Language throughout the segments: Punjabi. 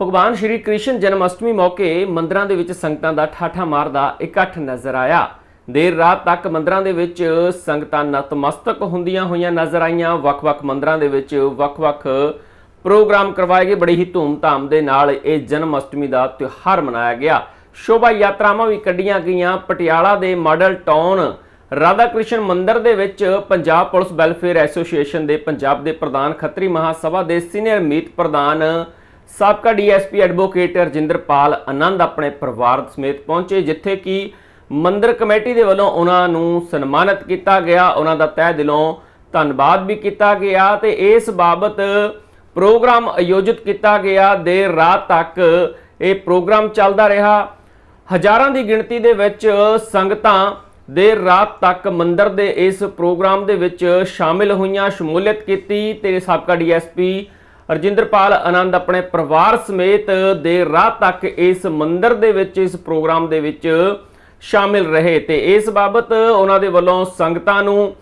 ਭਗਵਾਨ ਸ਼੍ਰੀ ਕ੍ਰਿਸ਼ਨ ਜਨਮ ਅਸ਼ਟਮੀ ਮੌਕੇ ਮੰਦਰਾਂ ਦੇ ਵਿੱਚ ਸੰਗਤਾਂ ਦਾ ਠਾਠਾ ਮਾਰਦਾ ਇਕੱਠ ਨਜ਼ਰ ਆਇਆ। ਦੇਰ ਰਾਤ ਤੱਕ ਮੰਦਰਾਂ ਦੇ ਵਿੱਚ ਸੰਗਤਾਂ ਨਤਮਸਤਕ ਹੁੰਦੀਆਂ ਹੋਈਆਂ ਨਜ਼ਰ ਆਈਆਂ। ਵੱਖ-ਵੱਖ ਮੰਦਰਾਂ ਦੇ ਵਿੱਚ ਵੱਖ-ਵੱਖ ਪ੍ਰੋਗਰਾਮ ਕਰਵਾਏ ਗਏ। ਬੜੀ ਹੀ ਧੂਮ-ਧਾਮ ਦੇ ਨਾਲ ਇਹ ਜਨਮ ਅਸ਼ਟਮੀ ਦਾ ਤਿਉਹਾਰ ਮਨਾਇਆ ਗਿਆ। ਸ਼ੋਭਾ ਯਾਤਰਾਵਾਂ ਵੀ ਕੱਢੀਆਂ ਗਈਆਂ। ਪਟਿਆਲਾ ਦੇ ਮਾਡਲ ਟਾਊਨ ਰਾਧਾ ਕ੍ਰਿਸ਼ਨ ਮੰਦਿਰ ਦੇ ਵਿੱਚ ਪੰਜਾਬ ਪੁਲਿਸ ਵੈਲਫੇਅਰ ਐਸੋਸੀਏਸ਼ਨ ਦੇ ਪੰਜਾਬ ਦੇ ਪ੍ਰਧਾਨ ਖੱਤਰੀ ਮਹਾਸਭਾ ਦੇ ਸੀਨੀਅਰ ਮੀਤ ਪ੍ਰਧਾਨ ਸਾਬਕਾ ਡੀਐਸਪੀ ਐਡਵੋਕੇਟ ਰਜਿੰਦਰਪਾਲ ਆਨੰਦ ਆਪਣੇ ਪਰਿਵਾਰ ਸਮੇਤ ਪਹੁੰਚੇ, ਜਿੱਥੇ ਕਿ ਮੰਦਰ ਕਮੇਟੀ ਦੇ ਵੱਲੋਂ ਉਹਨਾਂ ਨੂੰ ਸਨਮਾਨਿਤ ਕੀਤਾ ਗਿਆ। ਉਹਨਾਂ ਦਾ ਤਹਿ ਦਿਲੋਂ ਧੰਨਵਾਦ ਵੀ ਕੀਤਾ ਗਿਆ ਤੇ ਇਸ ਬਾਬਤ ਪ੍ਰੋਗਰਾਮ ਆਯੋਜਿਤ ਕੀਤਾ ਗਿਆ। ਦੇਰ ਰਾਤ ਤੱਕ ਇਹ ਪ੍ਰੋਗਰਾਮ ਚੱਲਦਾ ਰਿਹਾ। ਹਜ਼ਾਰਾਂ ਦੀ ਗਿਣਤੀ ਦੇ ਵਿੱਚ ਸੰਗਤਾਂ ਦੇਰ ਰਾਤ ਤੱਕ ਮੰਦਰ ਦੇ ਇਸ ਪ੍ਰੋਗਰਾਮ ਦੇ ਵਿੱਚ ਸ਼ਾਮਿਲ ਹੋਈਆਂ, ਸ਼ਮੂਲੀਅਤ ਕੀਤੀ ਤੇ ਸਾਬਕਾ ਡੀਐਸਪੀ ਰਜਿੰਦਰਪਾਲ ਆਨੰਦ ਆਪਣੇ ਪਰਿਵਾਰ ਸਮੇਤ ਦੇਰ ਰਾਹ ਤੱਕ ਇਸ ਮੰਦਿਰ ਦੇ ਵਿੱਚ, ਇਸ ਪ੍ਰੋਗਰਾਮ ਦੇ ਵਿੱਚ ਸ਼ਾਮਿਲ ਰਹੇ ਤੇ ਇਸ ਬਾਬਤ ਉਹਨਾਂ ਦੇ ਵੱਲੋਂ ਸੰਗਤਾਂ ਨੂੰ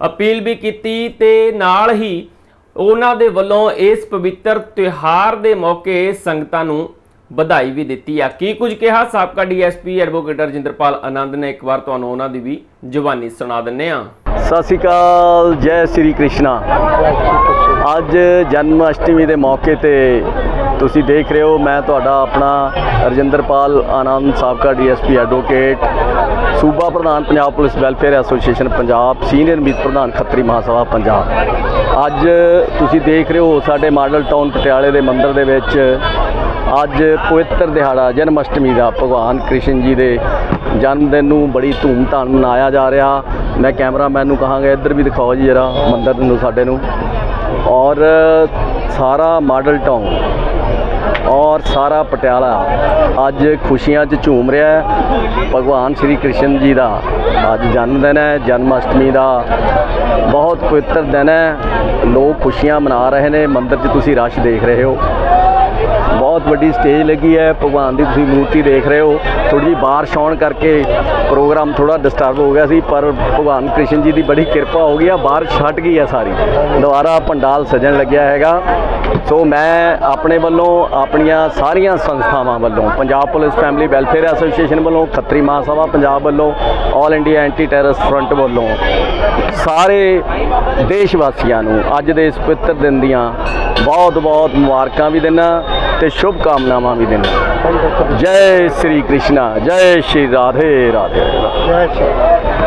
ਅਪੀਲ ਵੀ ਕੀਤੀ ਤੇ ਨਾਲ ਹੀ ਉਹਨਾਂ ਦੇ ਵੱਲੋਂ ਇਸ ਪਵਿੱਤਰ ਤਿਉਹਾਰ ਦੇ ਮੌਕੇ ਸੰਗਤਾਂ ਨੂੰ ਵਧਾਈ ਵੀ ਦਿੱਤੀ ਆ। ਕੀ ਕੁਝ ਕਿਹਾ ਸਾਬਕਾ ਡੀਐਸਪੀ ਐਡਵੋਕੇਟ ਰਜਿੰਦਰਪਾਲ ਆਨੰਦ ਨੇ? ਇੱਕ ਵਾਰ ਤੁਹਾਨੂੰ ਉਹਨਾਂ ਦੀ ਵੀ ਜ਼ੁਬਾਨੀ ਸੁਣਾ ਦਿੰਨੇ ਆ ਸਤਿ ਸ਼੍ਰੀ ਅਕਾਲ, ਜੈ ਸ੍ਰੀ ਕ੍ਰਿਸ਼ਨਾ। ਅੱਜ ਜਨਮ ਅਸ਼ਟਮੀ ਦੇ ਮੌਕੇ ਤੇ ਤੁਸੀਂ ਦੇਖ ਰਹੇ ਹੋ, ਮੈਂ ਤੁਹਾਡਾ ਆਪਣਾ ਰਜਿੰਦਰਪਾਲ ਆਨੰਦ ਸਾਬਕਾ ਡੀਐਸਪੀ ਐਡਵੋਕੇਟ, ਸੂਬਾ ਪ੍ਰਧਾਨ Punjab police welfare association Punjab, senior ਮੀਤ ਪ੍ਰਧਾਨ ਖੱਤਰੀ ਮਹਾਸਭਾ ਪੰਜਾਬ। ਅੱਜ ਤੁਸੀਂ ਦੇਖ ਰਹੇ ਹੋ ਸਾਡੇ ਮਾਡਲ ਟਾਊਨ ਪਟਿਆਲੇ ਦੇ ਮੰਦਿਰ ਦੇ ਵਿੱਚ ਅੱਜ ਪਵਿੱਤਰ ਦਿਹਾੜਾ ਜਨਮ ਅਸ਼ਟਮੀ ਦਾ, ਭਗਵਾਨ ਕ੍ਰਿਸ਼ਨ ਜੀ ਦੇ ਜਨਮ ਦਿਨ ਨੂੰ ਬੜੀ ਧੂਮ-ਧਾਮ ਮਨਾਇਆ ਜਾ ਰਿਹਾ। ਮੈਂ ਕੈਮਰਾਮੈਨ ਨੂੰ ਕਹਾਂਗਾ, ਇੱਧਰ ਵੀ ਦਿਖਾਓ ਜੀ ਜਰਾ ਮੰਦਰ ਨੂੰ, ਸਾਡੇ ਨੂੰ। ਔਰ ਸਾਰਾ ਮਾਡਲ ਟਾਊਨ ਔਰ ਸਾਰਾ ਪਟਿਆਲਾ ਅੱਜ ਖੁਸ਼ੀਆਂ 'ਚ ਝੂਮ ਰਿਹਾ ਹੈ। ਭਗਵਾਨ ਸ਼੍ਰੀ ਕ੍ਰਿਸ਼ਨ ਜੀ ਦਾ ਅੱਜ ਜਨਮ ਦਿਨ ਹੈ, ਜਨਮ ਅਸ਼ਟਮੀ ਦਾ। ਬਹੁਤ ਪਵਿੱਤਰ ਦਿਨ ਹੈ। ਲੋਕ ਖੁਸ਼ੀਆਂ ਮਨਾ ਰਹੇ ਨੇ, ਮੰਦਰ 'ਚ ਤੁਸੀਂ ਰਸ਼ ਦੇਖ ਰਹੇ ਹੋ। ਬਹੁਤ ਵੱਡੀ ਸਟੇਜ ਲੱਗੀ ਹੈ। ਭਗਵਾਨ ਦੀ ਤੁਸੀਂ ਮੂਰਤੀ ਦੇਖ ਰਹੇ ਹੋ। ਥੋੜੀ ਜਿਹੀ ਬਾਰਿਸ਼ ਆਉਣ ਕਰਕੇ ਪ੍ਰੋਗਰਾਮ ਥੋੜਾ ਡਿਸਟਰਬ ਹੋ ਗਿਆ ਸੀ, ਪਰ ਭਗਵਾਨ ਕ੍ਰਿਸ਼ਨ ਜੀ ਦੀ ਬੜੀ ਕਿਰਪਾ ਹੋ ਗਈ ਆ। ਬਾਰਿਸ਼ ਛੱਟ ਗਈ ਹੈ ਸਾਰੀ। ਦੁਬਾਰਾ ਪੰਡਾਲ ਸਜਣ ਲੱਗਿਆ ਹੈਗਾ। ਸੋ ਮੈਂ ਆਪਣੇ ਵੱਲੋਂ ਆਪਣੀਆਂ ਸਾਰੀਆਂ ਸੰਸਥਾਵਾਂ ਵੱਲੋਂ, Punjab police family welfare association ਵੱਲੋਂ, ਖੱਤਰੀ ਮਹਾਸਭਾ ਪੰਜਾਬ ਵੱਲੋਂ all India anti terrorist front ਵੱਲੋਂ ਸਾਰੇ ਦੇਸ਼ ਵਾਸੀਆਂ ਨੂੰ ਅੱਜ ਦੇ ਇਸ ਪਵਿੱਤਰ ਦਿਨ ਦੀਆਂ ਬਹੁਤ ਬਹੁਤ ਮੁਬਾਰਕਾਂ ਵੀ ਦਿੰਦਾ ਤੇ ਸ਼ੁਭ ਕਾਮਨਾਵਾਂ ਵੀ ਦਿੰਦਾ। ਜੈ ਸ੍ਰੀ ਕ੍ਰਿਸ਼ਨਾ ਜੈ ਸ਼੍ਰੀ ਰਾਧੇ ਰਾਧੇ।